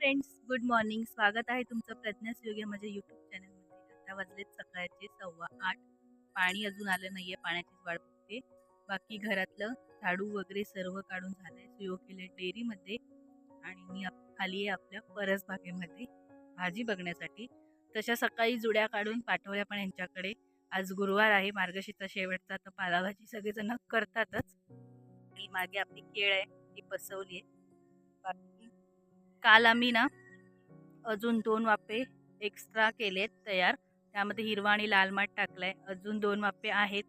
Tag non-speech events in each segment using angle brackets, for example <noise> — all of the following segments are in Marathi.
Friends good morning. स्वागत आहे तुमचं प्रज्ञास योग्य माझ्या यूट्यूब चॅनलमध्ये. आता वाजलेत सकाळचे सव्वा आठ. पाणी अजून आलं नाही आहे पाण्याचीच वाढ बघते. बाकी घरातलं झाडू वगैरे सर्व काढून झालं आहे सुयोग केले डेअरीमध्ये आणि मी खाली आली आहे आपल्या परसबागेमध्ये भाजी बघण्यासाठी. तशा सकाळी जुड्या काढून पाठवल्या पण यांच्याकडे. आज गुरुवार आहे मार्गशीचा शेवटचा. तर पालाभाजी सगळेजण करतातच. आणि मागे आपली केळ आहे ती बसवली आहे काल आम्ही ना अजून दोन वापे एक्स्ट्रा केलेत तयार. त्यामध्ये हिरवा आणि लाल माठ टाकलाय. अजून दोन वापे आहेत.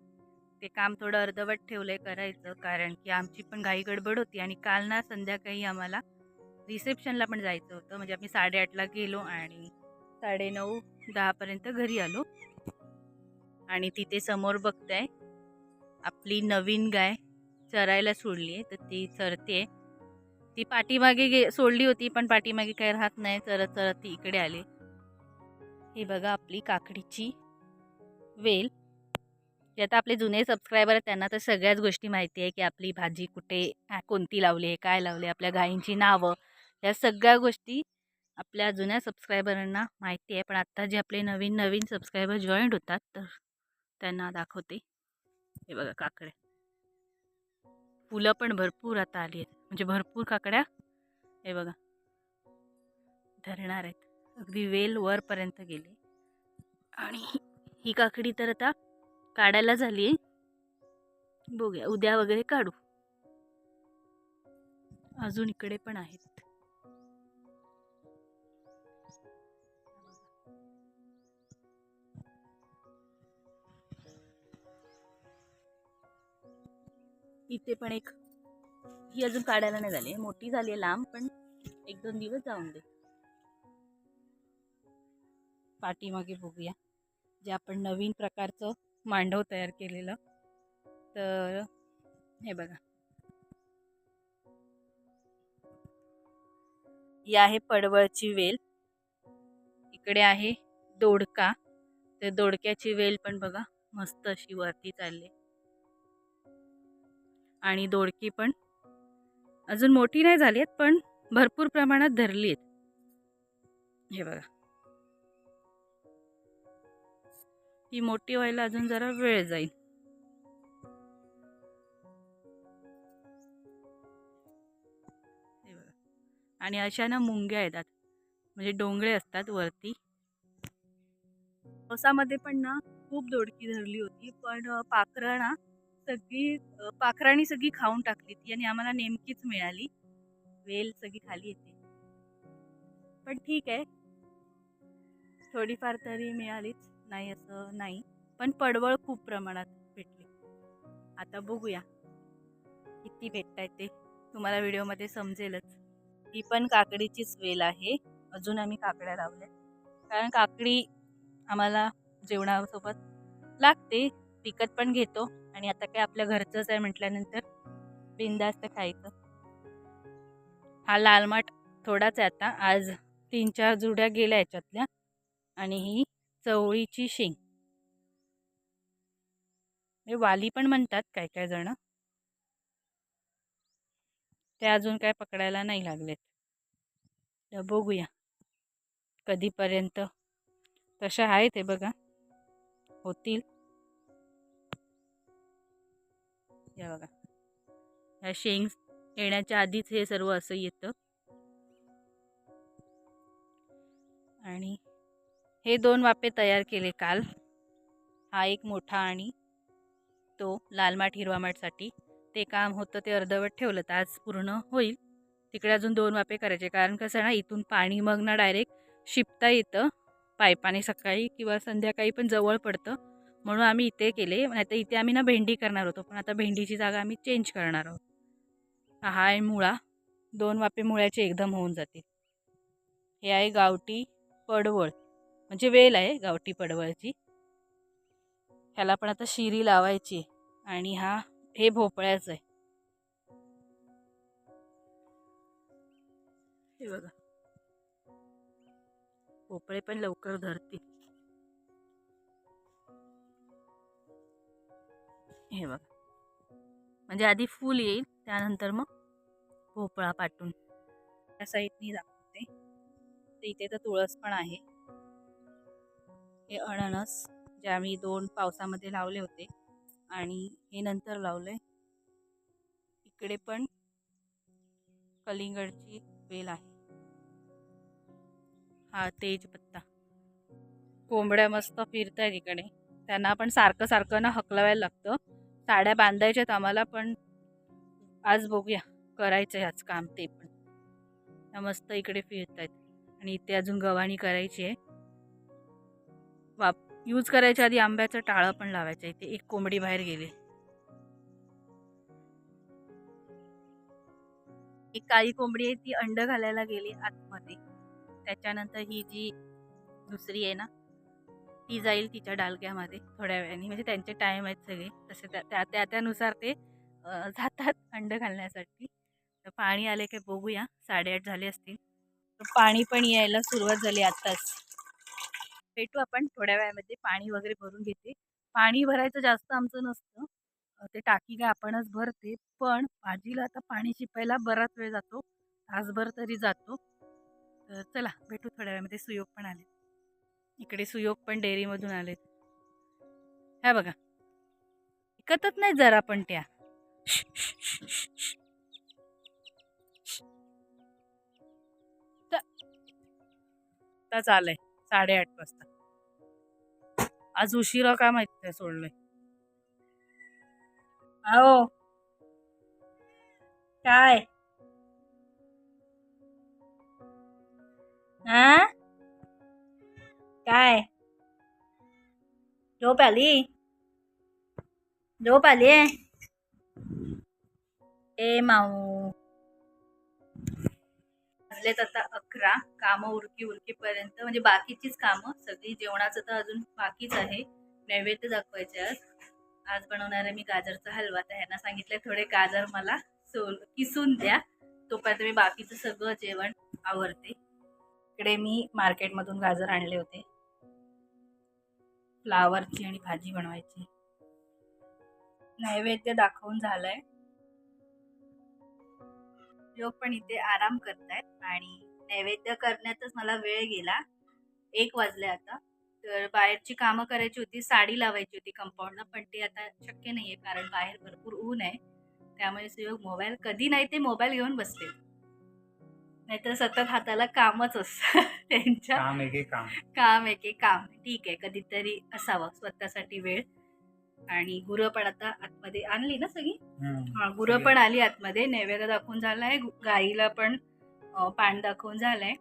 ते काम थोडं अर्धवट ठेवलंय करायचं कारण की आमची पण घाई गडबड होती आणि काल ना संध्याकाळी आम्हाला रिसेप्शनला पण जायचं होतं. म्हणजे आम्ही साडेआठला गेलो आणि साडेनऊ दहापर्यंत घरी आलो. आणि तिथे समोर बघताय आपली नवीन गाय चरायला सोडली आहे तर ती चरते ती पाठीमागे गे सोडली होती पण पाठीमागे काही राहत नाही चरत चरत ती इकडे आली. ही बघा आपली काकडीची वेल. जे आता आपले जुने सबस्क्रायबर आहेत त्यांना तर सगळ्याच गोष्टी माहिती आहे की आपली भाजी कुठे कोणती लावली आहे काय लावली आहे आपल्या गायींची नावं. या सगळ्या गोष्टी आपल्या जुन्या सबस्क्रायबरांना माहिती आहे. पण आत्ता जे आपले नवीन नवीन सबस्क्रायबर जॉईंट होतात तर त्यांना दाखवते. हे बघा काकडे फुलं पण भरपूर आता आली आहेत. म्हणजे भरपूर काकड्या. हे बघा. धरणार आहेत. अगदी वेल वरपर्यंत गेली. आणि ही काकडी तर आता काढायला झाली आहे. बघूया उद्या वगैरे काढू. अजून इकडे पण आहेत. इथे पण एक ही अजून काढायला नाही झाली. मोठी झाली आहे लांब पण एक दोन दिवस जाऊन दे. पाठीमागे बघूया. जे आपण नवीन प्रकारचं मांडव तयार केलेलं तर हे बघा. ही आहे पडवळची वेल. इकडे आहे दोडका. तर दोडक्याची वेल पण बघा मस्त अशी वरती चालली. आणि दोडकी पण अजून मोठी नाही झाली आहेत पण भरपूर प्रमाणात धरली आहेत हे बघा. ही मोठी व्हायला अजून जरा वेळ जाईल. हे बघा. आणि अशा ना मुंग्या येतात. म्हणजे डोंगळे असतात वरती. पावसामध्ये पण ना खूप दोडकी धरली होती पण पाखरं ना सगळी पाखरांनी सगळी खाऊन टाकली ती आणि आम्हाला नेमकीच मिळाली. वेल सगळी खाली येते. पण ठीक आहे. थोडीफार तरी मिळालीच. नाही असं नाही. पण पडवळ खूप प्रमाणात भेटली. आता बघूया. किती भेटतायत ते. तुम्हाला व्हिडिओमध्ये समजेलच. ही पण काकडीचीच वेल आहे. अजून आम्ही काकड्या लावल्या कारण काकडी आम्हाला जेवणासोबत लागते. विकत पण घेतो आणि आता काय आपल्या घरचंच आहे म्हटल्यानंतर बिंदास्त खायचं. हा लाल माठ थोडाच आहे आता. आज तीन चार जुड्या गेल्या याच्यातल्या आणि ही चवळीची शेंग. हे वाली पण म्हणतात काय काय जण. ते अजून काय पकडायला नाही लागलेत. तर बघूया. कधीपर्यंत तशा आहेत ते बघा. होतील. हे बघा. ह्या शेंग येण्याच्या आधीच हे सर्व असं येतं. आणि हे दोन वाफे तयार केले काल. हा एक मोठा आणि तो लाल माठ हिरवा माठसाठी ते काम होतं ते अर्धवट ठेवलं तर आज पूर्ण होईल. तिकडे अजून दोन वापे करायचे कारण कसं ना इथून पाणी मग ना डायरेक्ट शिपता येतं. पायपाने सकाळी किंवा संध्याकाळी पण जवळ पडतं. म्हणून आम्ही इथे केले. नाही इथे आम्ही ना भेंडी करणार होतो. पण आता भेंडीची जागा आम्ही चेंज करणार आहोत. हा आहे मुळा. दोन वापे मुळ्याचे एकदम होऊन जातील. हे आहे गावठी पडवळ. म्हणजे वेल आहे गावठी पडवळची. ह्याला पण आता शिरी लावायची आणि हा हे भोपळ्याचं आहे. हे बघा. भोपळे पण लवकर धरतील. हे बघा. म्हणजे आधी फूल येईल त्यानंतर मग भोपळा पाटून. त्या साईडनी दाखवते. तर इथे तर तुळस पण आहे. हे अननस जे आम्ही दोन पावसामध्ये लावले होते आणि हे नंतर लावले इकडे पण कलिंगडची वेल आहे. हा तेजपत्ता. कोंबड्या मस्त फिरत आहेत इकडे. त्यांना पण सारखं सारखं ना हकलवायला लागतं. साड्या बांधायच्यात आम्हाला पण आज बघूया करायचं आहे आज काम ते पण. मस्त इकडे फिरत आहेत आणि इथे अजून गव्हाणी करायची आहे. वाप यूज करायच्या आधी आंब्याचं टाळं पण लावायचं इथे एक कोंबडी बाहेर गेली. एक काळी कोंबडी आहे ती अंड घालायला गेली आतमध्ये. त्याच्यानंतर ही जी दुसरी आहे ना ती जाईल तिच्या डालक्यामध्ये थोड्या वेळाने. म्हणजे त्यांचे टाईम आहेत सगळे. तसे त्या त्या त्या त्यानुसार ते जातात अंड घालण्यासाठी. तर पाणी आले काय बघूया. साडेआठ झाले असतील. तर पाणी पण यायला सुरुवात झाली आत्ताच. भेटू आपण थोड्या वेळामध्ये. पाणी वगैरे भरून घेते. पाणी भरायचं जास्त आमचं नसतं. ते टाकी काय आपणच भरते. पण भाजीला आता पाणी शिपायला बराच वेळ जातो. तासभर तरी जातो. तर चला भेटू थोड्या वेळामध्ये. सुयोग पण आले. इकडे सुयोग पण डेअरीमधून आलेत. ह्या बघा. ऐकतच नाही जरा पण त्या. आताच आलंय साडेआठ वाजता. आज उशिरा का माहीत नाही सोडलंय. आओ काय? हा काय झोप आली झोप आली ए माऊ वाजलेत आता अकरा. कामं उरकी उरकीपर्यंत म्हणजे बाकीचीच कामं. सगळी जेवणाचं तर अजून बाकीच आहे. नैवेद्य दाखवायचे आज आज बनवणार आहे मी गाजरचा हलवा. तर ह्यांना सांगितलंय थोडे गाजर मला सोल किसून द्या. तोपर्यंत मी बाकीचं सगळं जेवण आवडते इकडे मी मार्केटमधून गाजर आणले होते. फ्लावरची आणि भाजी बनवायची. नैवेद्य दाखवून झालंय. लोक पण इथे आराम करतायत आणि नैवेद्य करण्यातच मला वेळ गेला. एक वाजले आता. तर बाहेरची कामं करायची होती साडी लावायची होती कंपाऊंडला पण ते आता शक्य नाहीये कारण बाहेर भरपूर ऊन आहे. त्यामुळे सुयोग मोबाईल कधी नाही ते मोबाईल घेऊन बसले. नाहीतर सतत हाताला कामच असतं. <laughs> त्यांच्या काम एक एक काम. काम आहे की काम. ठीक आहे कधीतरी असावं स्वतःसाठी वेळ. आणि गुरं पण आता आतमध्ये आणली ना सगळी. हा गुरं पण आली आतमध्ये. नैवेद्य दाखवून झालाय गाईला पण पान दाखवून झालंय.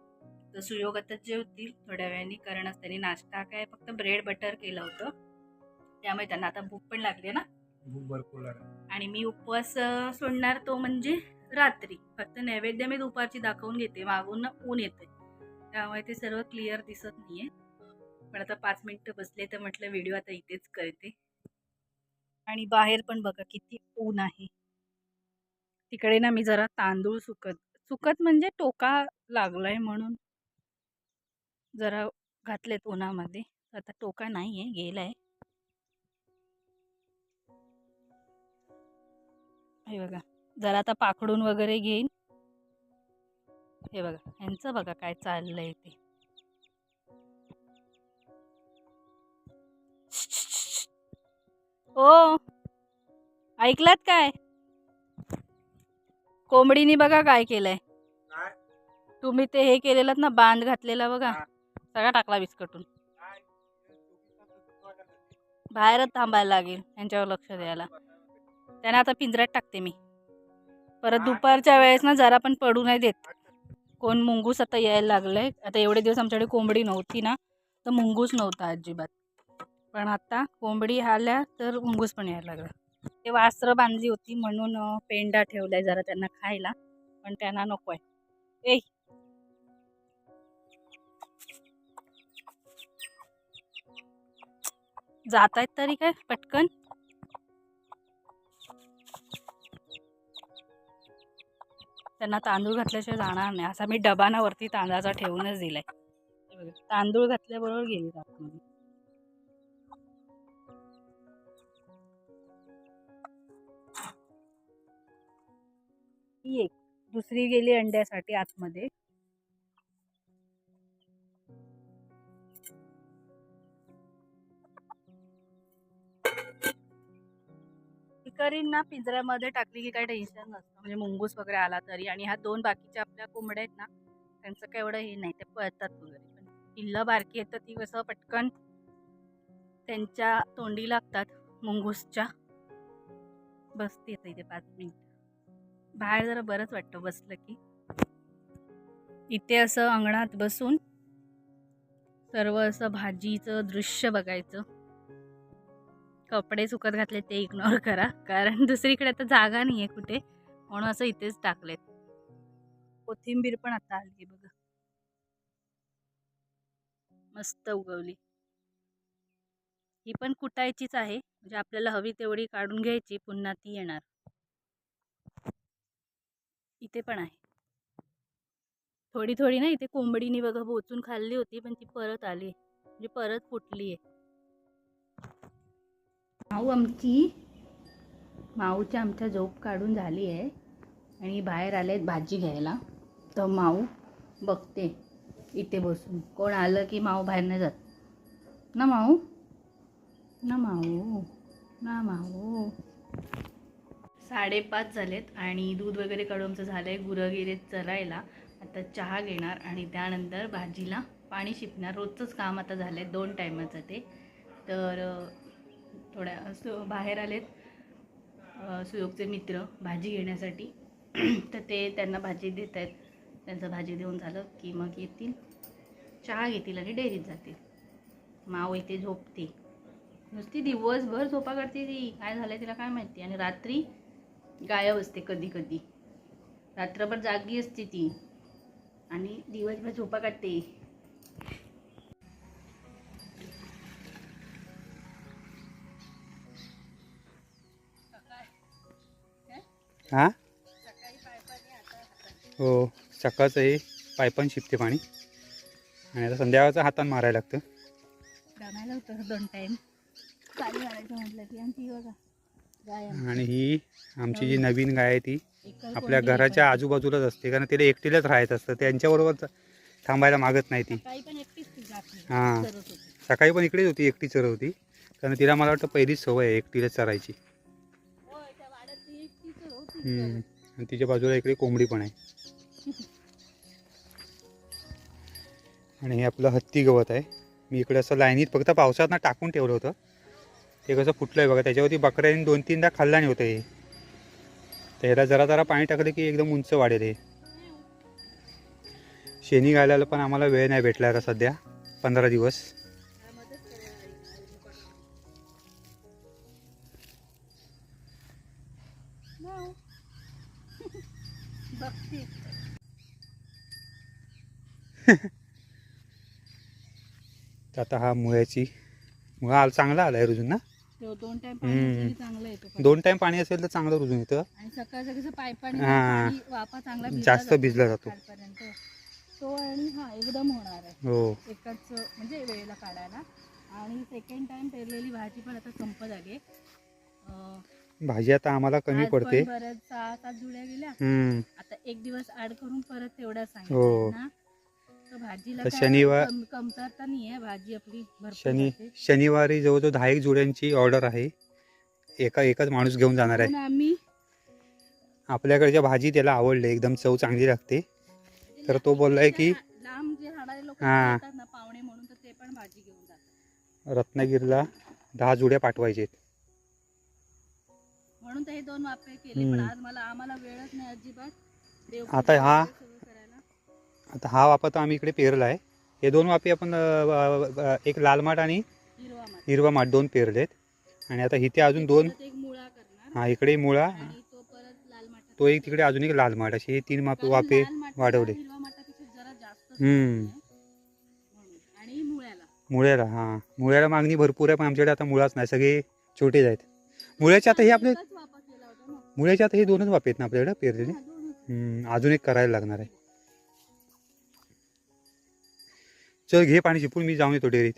तर सुयोग आता जेवतील थोड्या वेळाने कारण त्यांनी नाश्ता काय फक्त ब्रेड बटर केलं होतं. त्यामुळे त्यांना आता भूक पण लागली ना. भूक भरपूर लागली. आणि मी उपवास सोडणार तो म्हणजे रात्री. फक्त नैवेद्य मी दुपारची दाखवून घेते. मागून ऊन येते त्यामुळे ते सर्व क्लिअर दिसत नाहीये. पण आता पाच मिनिटं बसले तर म्हटलं व्हिडिओ आता इथेच करते. आणि बाहेर पण बघा किती ऊन आहे. तिकडे ना मी जरा तांदूळ सुकत सुकत म्हणजे टोका लागलाय म्हणून. जरा घातलेत उन्हामध्ये. आता टोका नाही आहे गेलाय. हे बघा. जरा आता पाकडून वगैरे घेईन. हे बघा ह्यांचं बघा काय चाललंय ते. ओ ऐकलात काय? कोंबडीनी बघा काय केलंय. तुम्ही ते हे केलेलं ना बांध घातलेला बघा. सगळा टाकला बिस्कटून. बाहेरच थांबायला लागेल यांच्यावर लक्ष द्यायला. त्यांना आता पिंजऱ्यात टाकते मी. परत दुपारच्या वेळेस ना जरा पण पडू नाही देत. कोण मुंगूस आता यायला लागलंय. आता एवढे दिवस आमच्याकडे कोंबडी नव्हती ना तर मुंगूस नव्हता अजिबात. पण आता कोंबडी आल्या तर मुंगूस पण यायला लागला. ते वास्त्र बांधली होती म्हणून पेंडा ठेवलाय जरा त्यांना खायला. पण त्यांना नको आहे ए! जात आहेत तरी काय? पटकन. त्यांना तांदूळ घातल्याशिवाय जाणार नाही. असा मी डबाना वरती तांदळाचा ठेवूनच दिलाय. आहे तांदूळ घातल्याबरोबर गेली आतमध्ये ही एक. दुसरी गेली अंड्यासाठी आतमध्ये. ना पिंजऱ्यामध्ये टाकली की काही टेन्शन नसतं. म्हणजे मुंगूस वगैरे आला तरी आणि ह्या दोन बाकीच्या आपल्या कोंबड्या आहेत ना त्यांचं काय एवढं हे नाही ते पळतात वगैरे. पण पिल्लं बारकी आहेत तर ती कसं पटकन त्यांच्या तोंडी लागतात मुंगूसच्या. बसते येतं इथे पाच मिनिट. बाहेर जरा बरंच वाटतं बसलं की. इथे असं अंगणात बसून सर्व असं भाजीचं दृश्य बघायचं. कपडे सुकत घातले ते इग्नोर <laughs> करा. कारण दुसरीकडे आता जागा नाही आहे कुठे. म्हणून असं इथेच टाकलेत. कोथिंबीर पण आता आली बघा. मस्त उगवली. ही पण कुटायचीच आहे. म्हणजे आपल्याला हवी तेवढी काढून घ्यायची पुन्हा ती येणार. इथे पण आहे. थोडी थोडी ना इथे कोंबडीने बघा बोचून खाल्ली होती पण ती परत आली म्हणजे परत फुटली आहे माऊ आमची. माऊच्या आमच्या झोप काढून झाली आहे. आणि बाहेर आले आहेत भाजी घ्यायला. तर माऊ बघते इथे बसून. कोण आलं की माऊ बाहेर नाही जात? ना माऊ? ना माऊ? ना माऊ? साडेपाच झालेत आणि दूध वगैरे काढून आमचं झालं आहे गुरं चरायला. आता चहा घेणार आणि त्यानंतर भाजीला पाणी शिपणार. रोजचंच काम आता झालं आहे दोन टायमाचं ते. तर थोड्या सु बाहेर आलेत सुयोगचे मित्र भाजी घेण्यासाठी. तर ते त्यांना भाजी देत आहेत. त्यांचं भाजी देऊन झालं की मग येतील. चहा घेतील आणि डेअरीत जातील. माव इथे झोपते. नुसती दिवसभर झोपा करते ती. काय झालं तिला काय माहिती? आणि रात्री गायब असते कधी कधी. रात्रभर जागी असते ती. आणि दिवसभर झोपा काढते. हां? हो सकाळचंही पायपन शिपते पाणी. आणि आता संध्याकाळचं हातान मारायला लागतं. दमायला होतं दोन टाईम पाणी घालायचं म्हटलं की आणि ती बघा गाय आमची. आणि ही आमची जी नवीन गाय आहे ती आपल्या घराच्या आजूबाजूलाच असते कारण तिला एकटीलाच राहायचं असतं. त्यांच्याबरोबर थांबायला मागत नाही ती. हां. सकाळी पण इकडेच होती एकटी चर होती. कारण तिला मला वाटतं पहिलीच सवय आहे एकटीलाच चरायची. हम्म. आणि तिच्या बाजूला इकडे कोंबडी पण आहे. आणि हे आपलं हत्ती गवत आहे. मी इकडे असं लाईनीत फक्त पावसात ना टाकून ठेवलं होतं. ते कसं फुटलं आहे बघा त्याच्यावरती बकऱ्यांनी दोन तीनदा खाल्ला नाही होतं हे. तर ह्याला जरा जरा पाणी टाकलं की एकदम उंच वाढेल हे. शेणी घालायला पण आम्हाला वेळ नाही भेटला आता सध्या पंधरा दिवस. <laughs> आता हा मुळ्याची मुळा आला चांगला आला आहे रुजून ना? दोन टाइम. पाणी चांगलं येतो. दोन टाईम पाणी असेल तर चांगलं रुजून येतं. आणि सकाळचं वाफा चांगला जास्त भिजला जातो. तो आणि हा एकदम होणार आहे. हो. एकाच म्हणजे वेळेला काढायला. आणि सेकंड टाइम पेरलेली भाजी पण आता भाजी आता आम्हाला कमी पडते. बऱ्याच सहा सात जुड्या गेल्या. आता एक दिवस ऍड करून परत तेवढ्या हो. सांगितलं भाजीला तर काय शनिवार- कम- कमतरता नाही आहे भाजी आपली भरपूर शनी. शनिवारी जवळजवळ दहा एक जोड्यांची ऑर्डर आहे एका एकच माणूस घेऊन जाणार आहे आम्ही आपल्याकडच्या भाजी त्याला आवडले एकदम चव चांगली लागते तर तो बोललाय की- लांब जे राहणारे लोक हां. येतात ना पाहुणे म्हणून तर ते पण भाजी घेऊन जातात रत्नागिरीला दहा जोड्या पाठवायचे म्हणून तर हे दोन केले पण हम्म. आज मला आम्हाला वेळच नाही अजिबात आता हा- आता हा वापा तर आम्ही इकडे पेरला आहे. हे दोन वाफे आपण एक लाल माठ आणि हिरवा माठ. दोन पेरलेत. आणि आता इथे अजून दोन हा इकडे मुळा. तो एक तिकडे अजून एक लाल माठ. असे हे तीन माठाला वाढवले. मुळ्याला. हां. मुळ्याला मागणी भरपूर आहे पण आमच्याकडे आता मुळाच नाही. सगळे छोटेच आहेत. मुळ्याचे आता हे आपले मुळ्याचे आता हे दोनच वाफे आहेत ना आपल्याकडे पेरलेले? अजून एक करायला लागणार आहे. चल घे पाणी चिपून मी जाऊन येतो डेअरीत.